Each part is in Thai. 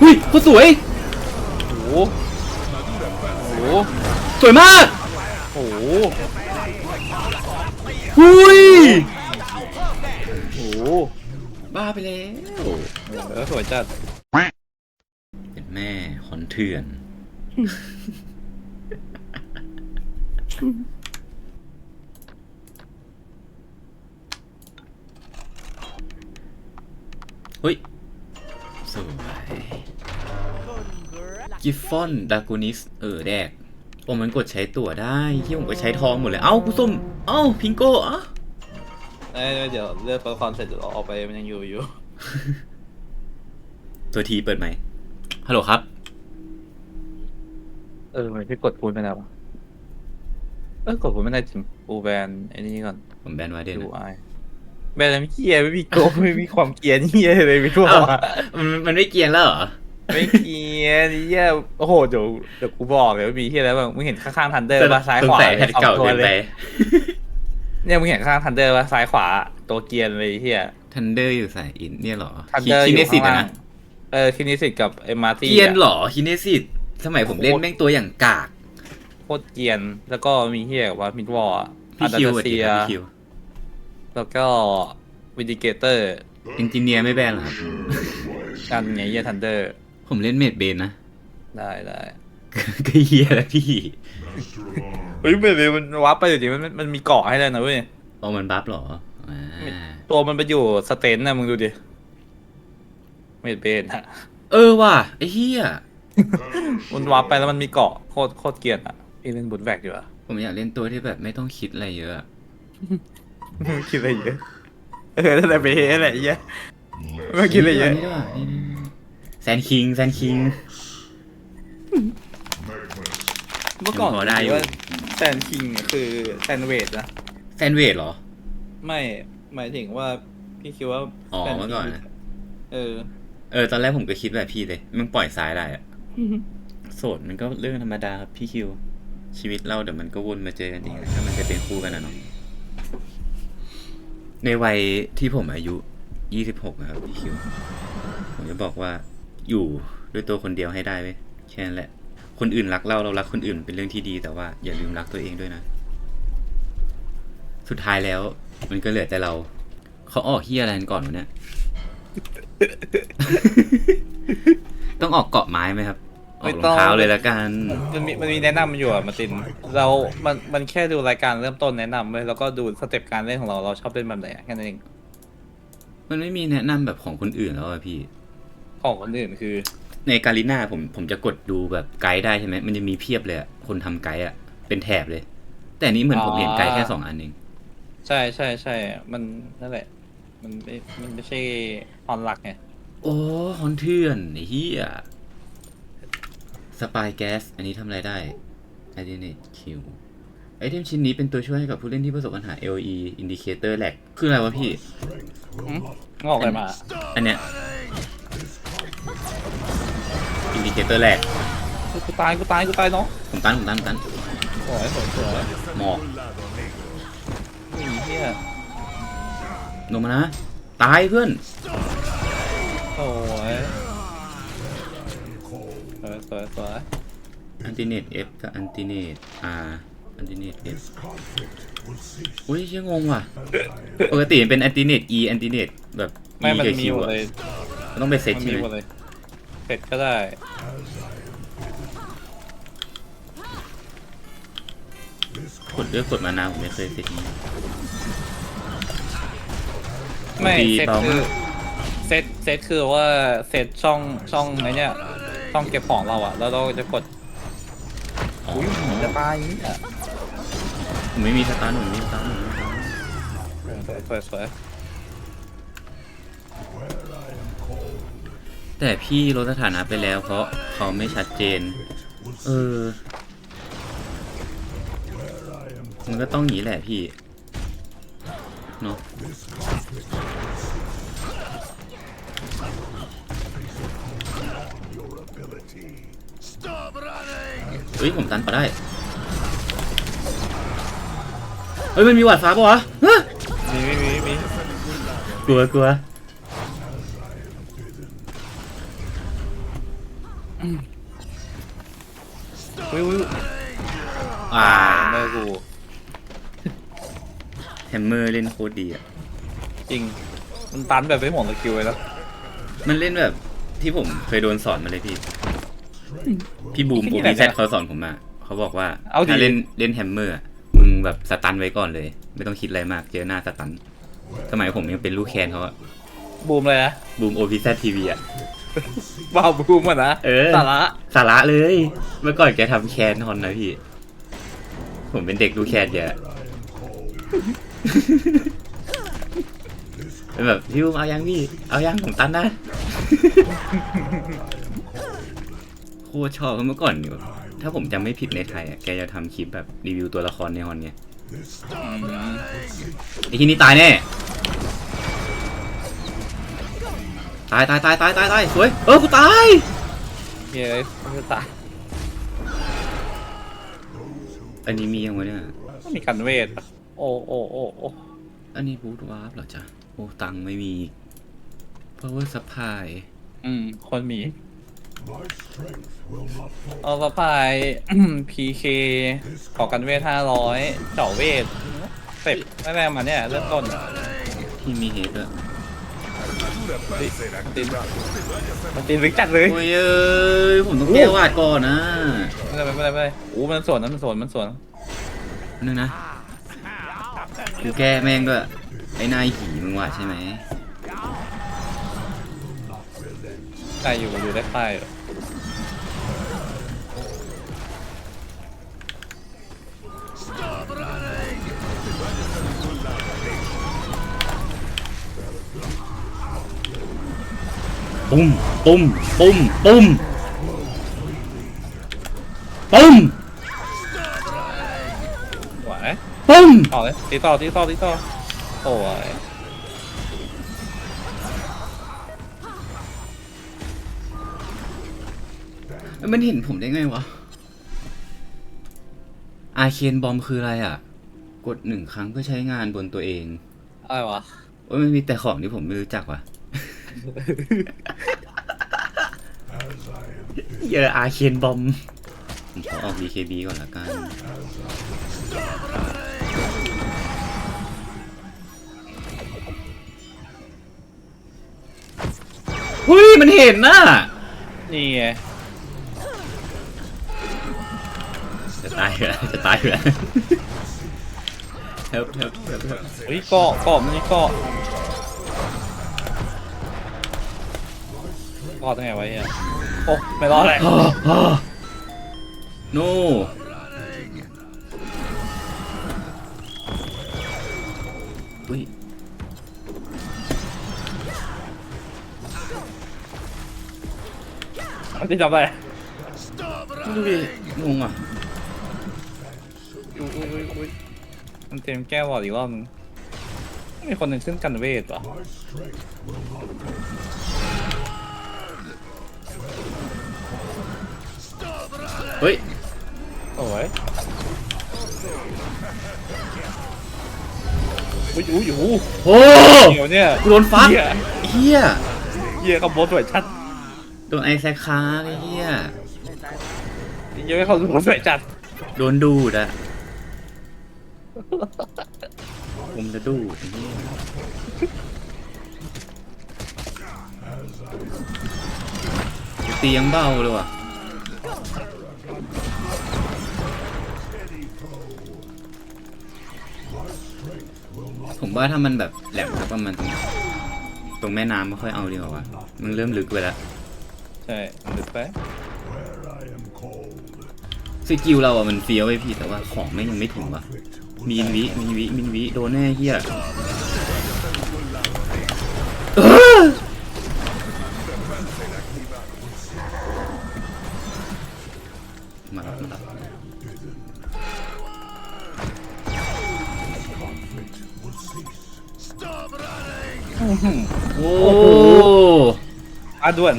หุ้ยโคตรสวย โอ้โหโอ้โหสวยมาก โอ้โหหุ้ยโอ้โหบ้าไปแล้วเออสวยจัดเป็นแม่ขอนเถื่อน เฮ้ยสวย กิฟฟอนดากูนิส เออแดก โอ้มันกดใช้ตั๋วได้ที่ผมก็ใช้ทองหมดเลย เอ้ากูส้ม เอ้าพิงโก้อะเอ้ยเดี๋ยวเลือกตัวละครเสร็จเดี๋ยวเราออกไปมันยังอยู่อยู่ ตัวทีเปิดไหมฮัลโหลครับ เออมันพี่กดปูนไปแล้ววะเออกดปูนไม่ได้จริงปูแบนไอ้นี่ก่อนผมแบนไว้เด่นดูไอแบนอะไรไม่เกียร์ไม่มีโกงไม่มีความเกียร์นี่เหี้ยเลยไม่รู้เอ้าว่ามันมันไม่เกียงแล้วเหรอ ไม่เกียร์นี่เหี้ยโอ้โหเดี๋ยวเดี๋ยวกูบอกเลยว่ามีเหี้ยอะไรบ้างมึงเห็นข้างๆทันเดอร์ป่ะซ้ายขวาสงสัแพทเก่าสองตัวเกินเลไปยเนี่ยมึงเห็นข้างทันเดอร์ป่ะซ้ายขวา ตัวเกียร์เลยเหี้ยทันเดอร์อยู่สายอินเนี่ยเหรอทันเดอร์คิอยู่เนซิข้างตล่างนะเออคินิสิตกับเอ็มมาร์ตี้เกียนเหรอคิเนซิตสมัยผมเล่นแม่งตัวอย่างกากโคตรเกียนแล้วก็มีเฮียกับว่ามิดวอลพี่คิวอาสวัสเซีดียครับพี่คิวแล้วก็วิดิเกเตอร์อินจิเนียร์ไม่แบนเหรอครับกันไงเฮียทันเดอร์ ผมเล่นเมดเบนนะ ได้ได้ก็เฮียแล้วพี่เฮ้ยเบลมันวับไปจริงๆมันมันมีเกาะให้เลยนะเว้ย เอามันบัฟเหรออ่าตัวมันไปอยู่สเตนนะมึงดูดิเมดเบนฮะเออว่ะไอ้เฮียมันวับไปแล้วมันมีเกาะโคตรโคตรเกรียนอะพี่เล่นบุตแบกดีกว่าผมอยากเล่นตัวที่แบบไม่ต้องคิดอะไรเยอะ คิดอะไรเยอะ เออนั่นแหละไปเฮ้แหละไอ้เหี้ยไม่คิดอะไรเยอะ นี่ด้วยว่ะนี่นี่นี่ แซนคิงแซนคิง เมื่อก่อนยังพอได้อยู่ ว่าแซนคิงคือแซนเวดนะ แซนเวดเหรอ ไม่หมายถึงว่าพี่คิดว่าอ๋อแฟเมื่อก่อนนะ เออ เออ ตอนแรกผมก็คิดแบบพี่เลยมันปล่อยซ้ายได้อะโสดมันก็เรื่องธรรมดาครับพี่คิว ชีวิตเราเดี๋ยวมันก็วนมาเจอกันเองแหละถ้ามันจะเป็นคู่กันนะเนาะในวัยที่ผมอายุยี่สิบหกนะครับพี่คิว ผมจะบอกว่า อยู่ด้วยตัวคนเดียวให้ได้เว้ยแค่นั้นแหละ คนอื่นรักเราเรารักคนอื่นเป็นเรื่องที่ดี แต่ว่าอย่าลืมรักตัวเองด้วยนะ สุดท้ายแล้วมันก็เหลือแต่เรา เขาออกเฮียอะไรกันก่อนวะเนี่ย ต้องออกเกาะไม้ไหมครับออกรองเท้าเลยละกันมันมีมันมีแนะนำอยู่อะมาร์ติน เรามันมันแค่ดูรายการเริ่มต้นแนะนำไว้แล้วก็ดูสเต็ปการเล่นของเราเราชอบเล่นแบบไหนอะแค่นั้นเอง มันไม่มีแนะนำแบบของคนอื่นแล้วอะพี่ ของคนอื่นคือ ในการิน่าผมผมจะกดดูแบบไกด์ได้ใช่ไหมมันจะมีเพียบเลยอะคนทำไกด์อะเป็นแถบเลย แต่อันนี้เหมือนผมเห็นไกด์แค่สองอันเองใช่ใช่ใช่มันนั่นแหละ มันไม่มันไม่ใช่ออนหลักไงโอ้ฮอนเทือนไอ้เหี้ยสปายแก๊สอันนี้ทำอะไรได้ i d e n t Q ไอเทมชิ้นนี้เป็นตัวช่วยให้กับผู้เล่นที่ประสบปัญหา LE Indicator lag คืออะไรวะพี่งอกอะไรมา อันเนี้ย Indicator lag กูตายกูตายกูตายน้องผมตันผมตันผมตันสวยสวยสวยหมอกมีเฮียลงมานะ ตายเพื่อนสวยสวยสวยสวยอันติเนต F กับอันติเนต R อันติเนต F อุ้ยเชี่ยงงว่ะปกติมันเป็นอันติเนต E อันติเนตแบบ ไม่ E มันกับมี Q หมดอะเลยมันต้องไปเซตมันใช่มีไหหมมดเลย เสร็จก็ได้กดเลือกกดมานานผมไม่เคยเซตนี้ ไม่ดีเซตเบาคืมาอกเซตเซตคือว่าเซตช่องช่องไหนเนี่ยช่องเก็บของเราอะแล้วเราจะกดอ๋ออุ้ยจะตายอย่างนี้อะผมไม่มีสตาร์ทผมไม่มีสตาร์ทผมไม่มีสตาร์ทสวยสวยสวย แต่พี่ลดสถานะไปแล้วเพราะเขาไม่ชัดเจน เออ มันก็ต้องหนีแหละพี่ เนาะเฮ้ย ผมตันปะได้ เฮ้ย มันมีหวัดฟ้าปะวะฮะมีมีมีมีกลัวกลัว วิววิวอ่าเมื่อกูแฮมเมอร์เล่นโคตรดีอะ จริง มันตันแบบไม่หมดสกิลเลยแล้วมันเล่นแบบที่ผมเคยโดนสอนมาเลยพี่ พี่บูมที่โปรไหนพีแซเนี่ยเขาสอนผมมา เขาบอกว่าเอาดิถ้าเล่นเล่นแฮมเมอร์อะมึงแบบสตันไว้ก่อนเลย ไม่ต้องคิดอะไรมาก เจอหน้าสตัน สมัยผมยังเป็นลูกแคนเขาอะบูมเลยนะ บูมโอพีแซทีวีอะ ว้าวบูมอะนะเออ สาระสาระเลย เมื่อก่อนแกทำแคนฮอนนะพี่ ผมเป็นเด็กดูแคนเยอะเป็นแบบพี่บูมเอายังพี่ เอายังผมตันนะ โคตรชอบเมื่อก่อนอยู่ถ้าผมจำไม่ผิดในไทยอะแกจะทำคลิปแบบรีวิวตัวละครในฮอนเนี่ยไอ้ที่นี่ตายแน่ ตายตายตายตายตายตายสวย เออ กูตายเย้ยมันจะตายอันนี้มียังวะเนี่ย ต้องมีกันเวทปะโอ้โอ้โอ้โอ้อันนี้บูทวาร์ปเหรอจ๊ะ โอ้ ตังค์ไม่มี power supply อืม คนมีเอาสปาย พีเคขอกันเวทห้าร้อยเจาะเวทเสร็จแรกๆมาเนี่ยเริ่มต้น ที่มีเฮดด้วย ตินมันตีนวิกจัดเลยโอ้ยเอ้ยผมต้องแก้วาดก่อนนะไม่ได้ไม่ได้ไม่ได้โอ้มันสวนนะมันสวนมันสวนนึงนะกูแก้แม่งด้วยไอ้นายหีมึงวาดใช่ไหมใครอยู่อยู่ได้ใครอ ปุ้มปุ้มปุ้มปุ้มปุ้มไหวปุ้มต่อเลยตีต่อตีต่อตีต่อโอ้ยมันเห็นผมได้ไงวะ อาเคนบอมคืออะไรอะ กดหนึ่งครั้งเพื่อใช้งานบนตัวเอง อะไรวะ โอ้ยมันมีแต่ของที่ผมไม่รู้จักว่ะ เยอะอาเคนบอมผมขอออก BKB ก่อนละกัน เฮ้ย มันเห็นน่ะนี่ไงจะตายเหรอจะตายเหรอ help help help help เฮ้ยเกาะเกาะมันนี่เกาะ เกาะตรงไหนไว้เนี่ยโอ้ไม่รอดเลย no อุ้ยมันจะจำได้ดูดิงงอะอุ้ยอุ้ยอุ้ยอุ้ยมันเต็มแก้วบอดอีกรอบนึงมีคนหนึ่งขึ้นกันเวทป่ะ เฮ้ย โอ้ยอุ้ยอุ้ยอุ้ยโอ้เดี๋ยวเนี่ยกูโดนฟักเหี้ยเฮียเหี้ยกับโบสสวยชัดโดนไอแซคคาไอ้เฮียเหี้ยให้เขาโบสสวยจัดโดนดูดอะผมจะดูดไอ้เฮียตียังเบาเลยว่ะ ผมว่าถ้ามันแบบแหลมครับประมาณตรงตรงแม่น้ำไม่ค่อยเอาดีกว่าวะมันเริ่มลึกไปแล้วใช่ลึกไปสกิลเราอะมันเฟี้ยวไว้พี่แต่ว่าของไม่งยังไม่ถึงวะมีนวิมีวิมินวิโดนแน่เฮีย ด่วน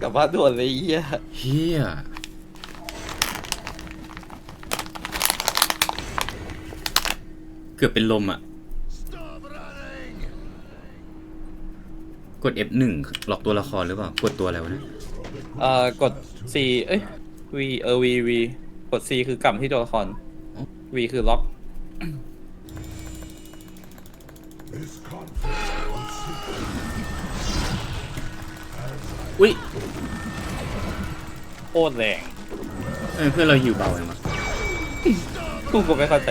กลับบ้านด่วนเลยไอ้เหี้ยเฮียเกือบเป็นลมอะ กด F1 ล็อกตัวละครหรือเปล่า กดตัวอะไรวะเนี่ยเอ่อกด C เอ้ย V เออ V V กด C คือกลับที่ตัวละคร V คือล็อก อุ้ยโคตรแรงเออเพื่อนเราหิวเบาเองวะกูก็ไม่เข้าใจ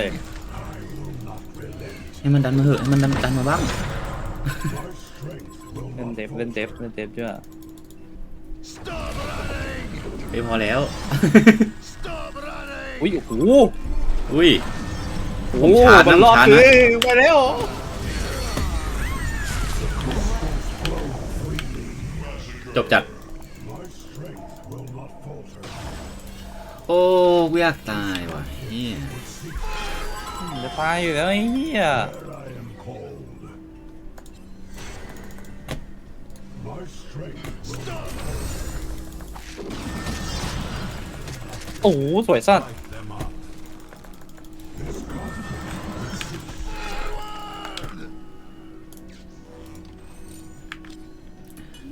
ให้มันดันมาเหอะให้มันดันดันมาบ้าง เล่นเดฟเล่นเดฟเล่นเดฟด้วยไม่พอแล้ว อุ้ยโอ้โหอุ้ยโอ้ผมโหชาร์จมันรอบนะผมชาร์จนะเลยไปแล้ว จบจัด โอ้กูอยากตายว่ะเฮียจะตายอยู่แล้วไอ้เหี้ยโอ้โหสวยสัตว์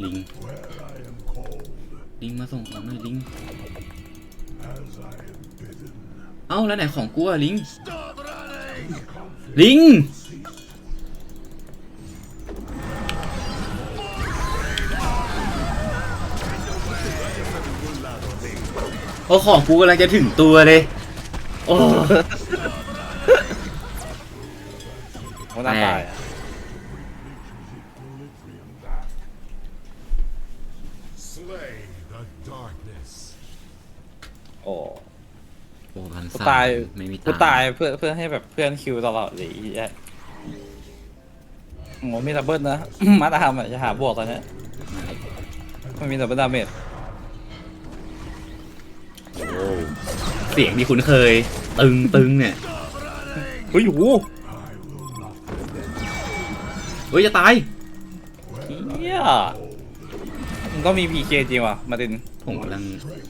ลิง ลิงมาส่งของหน่อยลิง เอ้าแล้วไหนของกูอะลิง ลิง โอ้ของกูกำลังจะถึงตัวเลย โอ้โอ้น่าตายอะ Slay the darkness. โอ้โอ้พันกูสามตายไม่มีกูตายเพื่อเพื่อให้แบบเพื่อนคิวตลอดเลยไอ้เหี้ยโอ้โหมีดับเบิลนะ มาตามอะจะหาบวกตอนเนี้ยมันมีดับเบิลดาเมจโอ้เสียงที่คุ้นเคย ตึงตึงเนี่ยเฮ้ยโอ้โหเฮ้ยจะตายเฮีย มันก็มีพีเคจริงว่ะ มาตินผมกำลัง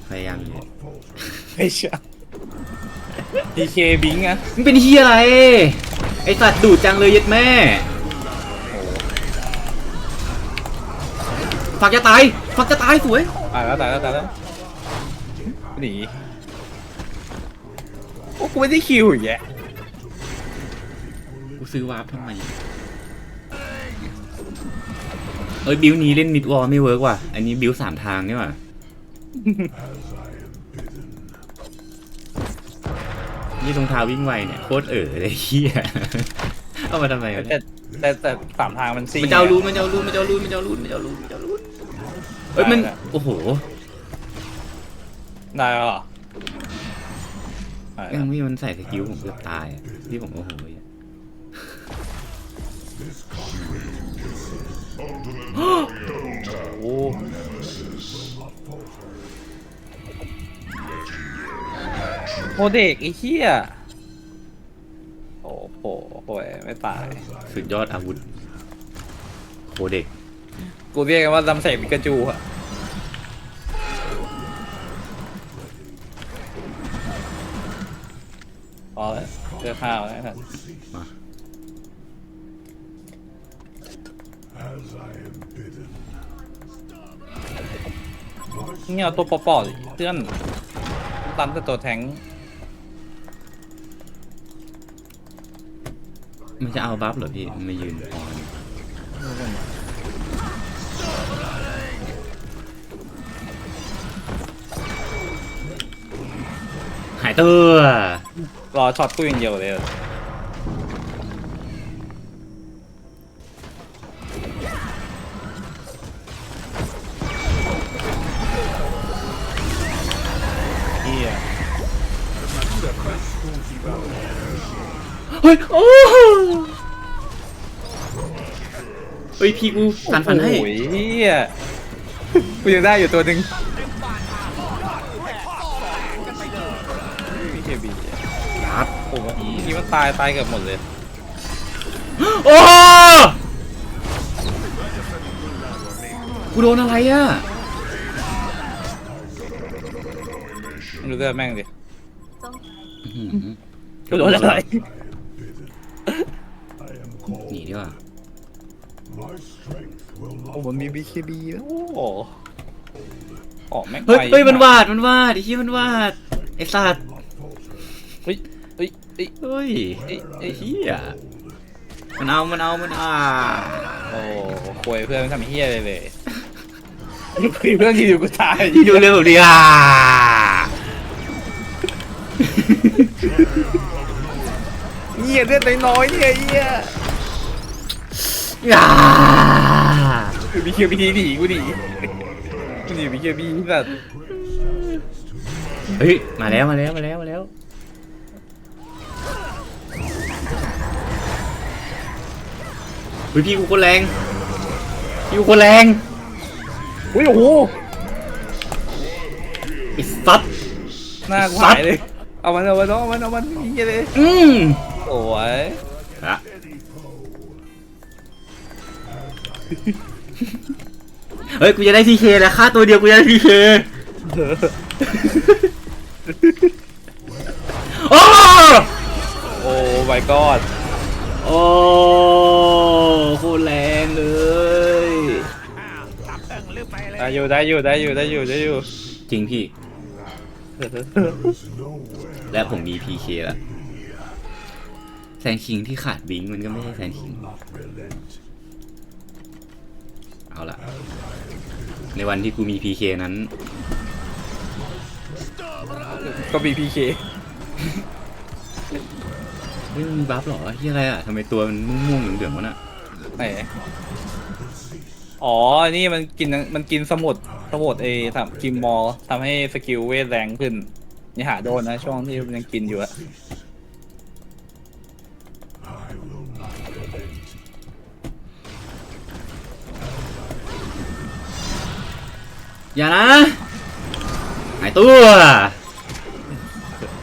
พยายามอยู่ไม่เชื่อพีเคบิงอะมึงเป็นเฮียอะไร ไอสัตว์ดูดจังเลยเย็ดแม่ฝักจะตายฝักจะตายสวยตายแล้วตายแล้วตายแล้วหนีโอ้กูไม่ได้คิวอีกแยะกูซื้อวาร์ปทำไม เอ้ยบิวนี้เล่นมิดวอลไม่เวิร์กว่ะ อันนี้บิวสามทางนี่ว่ะนี่รองเท้าวิ่งไวเนี่ยโคตรเอ๋อเลยเฮียเอามาทำไมวะแต่เนี่ยแต่แต่สามทางมันซิ่งมันจะเอารูนมันจะเอารูนมันจะเอารูนมันจะเอารูนมันจะเอารูนมันจะเอารูนเอ้ยมันโอ้โหได้แล้วเหรอได้แล้ยัวงไม่มันใส่สกิลผมเกือบตายอะที่ผมโอ้โห ยโอ้โหเด็กไอ้เหี้ยโอ้โหโอ้ยไม่ตายสุดยอดอาวุธโคเด็ก กูเรียกกันว่าลำแสงปิกาจูอะพอแล้วเลือกข้าวแล้วครับมา As I am bidden. นี่เอาตัวปอๆดิเพื่อนตันแต่ตัวแทงค์มันจะเอาบัฟเหรอพี่มันมายืนออนหายตัวรอช็อตกูอย่างเดียวเลย เฮ้ยโอ้เฮ้ยพี่กูสันฟันให้ โอ้ยเฮียกูยังได้อยู่ตัวหนึ่งพี่เคบีครับโอ้โหเมื่อกี้มันตายตายเกือบหมดเลย โอ้กูโดนอะไรอะไม่รู้เรื่องแม่งดิ อื้อหือ กูโดนอะไร หนีดีกว่า My strength will โอ้ not มันมี BKB แล้วโอ้โหออกแม่งเฮ้ยไปเฮ้ยมันวาดมันวาดไอ้เหี้ยมันวาดไอ้สัตว์เฮ้ยเฮ้ยเฮ้ยเฮ้ยไอ้ไอ้เหี้ยมันเอามันเอามันอ่าโอ้ควยเพื่อนไม่ทำเฮี้ยเลยเลยคุยเพื่อนที่อยู่กูตายที่ดูเร็วดิอะ เฮี้ยเลือดน้อยๆเนี่ยเฮี้ยอ่าบีเคียวบีหนีกูหนีกูหนีบีเคียวบีแบบเฮ้ย มาแล้ว มาแล้ว มาแล้ว มาแล้ว เฮ้ยพี่กูคนแรง พี่กูคนแรงอุ้ยโอ้โหไอ้สัตว์หน้ากูหายเลยเอามันเอามันเอามันเอามันเฮี้ยเลยอืม โอ้ยอะเฮ้ย กูจะได้พีเคแล้วค่าตัวเดียวกูจะได้พีเคโอ้โอ้ my god โอ้โคตรแรงเลยได้อยู่ได้อยู่ได้อยู่ได้อยู่ได้อยู่จริงพี่ is nowhere และผมมีพีเคแล้ว แซนคิงที่ขาดวิงมันก็ไม่ใช่แซนคิง not relent. เอาละในวันที่กูมีพีเคนั้น ก็ BPK เฮ้ยมันมีบัฟเหรอที่อะไรอะทำไมตัวมันม่วงๆเหลืองๆวะน่ะไหนอ๋อ นี่มันกินมันกินสมุดสมุดเอทำกิมมอลทำให้สกิลเวทแรงขึ้น นี่หาโดนนะ ช่วงที่มันยังกินอยู่อะ อย่านะ หายตัว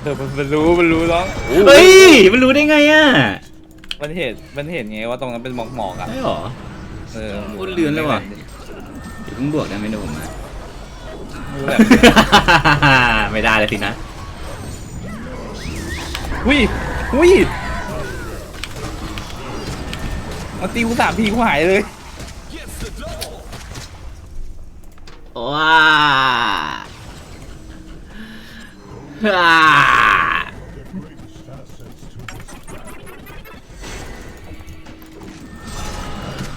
เออมันมันรู้ มันรู้น้องเฮ้ย มันรู้ได้ไงอะมันเห็น มันเห็นไงว่าตรงนั้นเป็นหมอกหมอกๆอะใช่หรอ เออโคตรเลือนเลยว่ะ เดี๋ยวเพิ่งบวกได้ไหมเดี๋ยวผมมา รู้แหละไม่ได้เลยสินะหุยหุยมาตีกูสามทีกูหายเลย ว้าฮ่า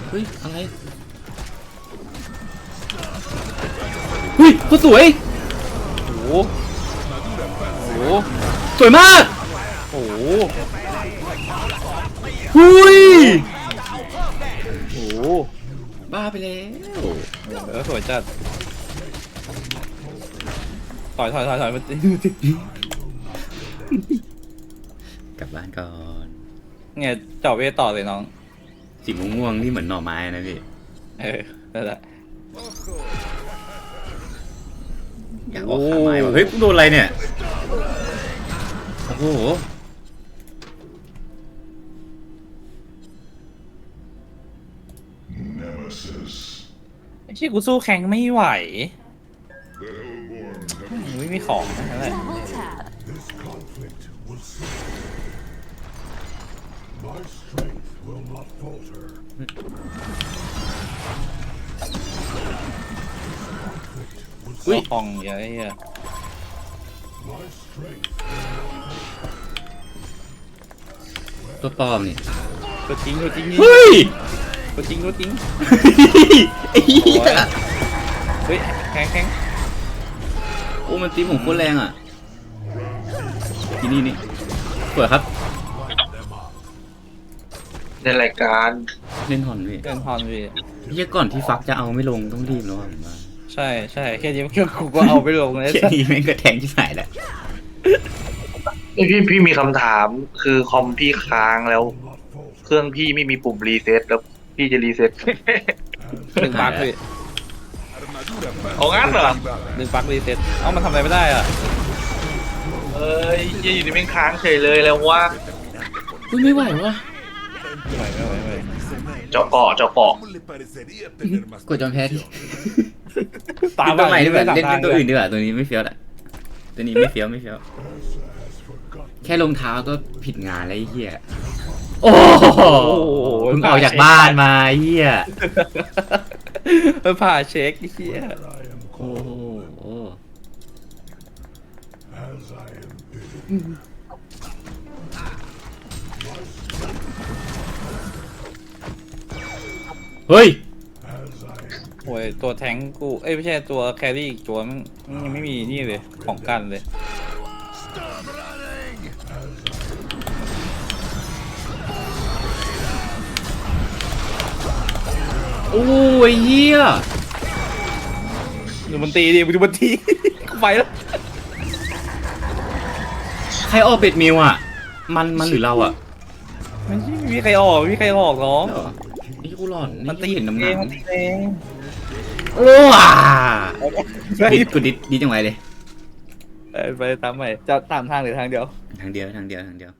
เฮ้ย อะไรเฮ้ยคตรสวย โอ้โหโอ้โหสวยมาก โอ้โหหุยโอ้โหบ้าไปแล้วเออสวยจัด อยถอยถอยถอยมาตีกลับบ้านก่อนเนี่ยเจาะเวทต่อเลยน้อง สีม่วงๆนี่เหมือนหน่อไม้นะพี่ เออนั่นแหละ อยากออกขาไม้ว่ะเฮ้ยกูโดนอะไรเนี่ย โอ้โห Nemesis. ไอ้ชี่กูสู้แข็งไม่ไหวไม่มีของนั่นแหละ Double tap. This conflict will cease. My strength will not falter. อุ้ยกองเยอะไอ้เหี้ย My strength ตัวปลอมนี่ตัวจริงตัวจริงเฮ้ยตัวจริงตัวจริงไอ้เหี้ยเฮ้ยแข็งแข็งโอ้มันตีผมโคตรแรงอะที่นี่นี่สวยครับ ในรายการเล่นฮอนพี่เกินพรพี่เฮียก่อนที่ฟักจะเอาไม่ลงต้องรีบแล้วอะผมว่าใช่ใช่แค่นี้กูก็เอาไปลงเลยแค่นี้แม่งก็แทงที่ไหนแหละนี่พี่พี่มีคำถามคือคอมพี่ค้างแล้ว will not falter. เครื่องพี่ไม่มีปุ่มรีเซ็ตแล้วพี่จะรีเซ็ตดึงปลั๊กพี่ เอางั้นเหรอ ดึงปลั๊กรีเซ็ตเอ้ามันทำอะไรไม่ได้อะเอ้ยเหี้ยอยู่นี่แม่งค้างเฉยเลยแล้วว่าอุ้ยไม่ไหววะไม่ไหวไม่ไหวไม่ไหวเจาะเกาะเจาะเกาะ ¿Cómo le parecería tener más กดจอมแพ้ที่ตามเล่นตัวใหม่ดีกว่าตามเล่นทาเล่งนตัวอื่นดีกว่าตัวนี้ไม่เฟี้ยวแหละตัวนี้ไม่เฟี้ยวไม่เฟี้ยว has forgotten? แค่รองเท้าก็ผิดงานแล้วไอ้เหี้ยโอ้โหโหเพิ่งออกจากบ้านมาเฮีย ไปผ่าเช็คไอ้เฮีย I am โอ้ called โห as I am bidden. เฮ้ย As I am โอ้ยตัวแทงค์กู เอ้ยไม่ใช่ตัวแครี่อีกตัวมันมันยังไม่มีนี่เลย ของกันเลย โอ้ยเฮียดูมันตีดิดูมันตีกูไปแล้วใครออกเป็ดมิวอะ มันมันหรือเราอะไม่มีใครออกไม่มีใครออกน้องเหรอนี่กูหลอนมันตีเห็นน้ำหเอนังกมันตีเองโอ้อะดิดกูดิดดิดจังไงเลยไปไปตามใหม่จะตามทางหรือทางเดียว ทางเดียวทางเดียวทางเดียว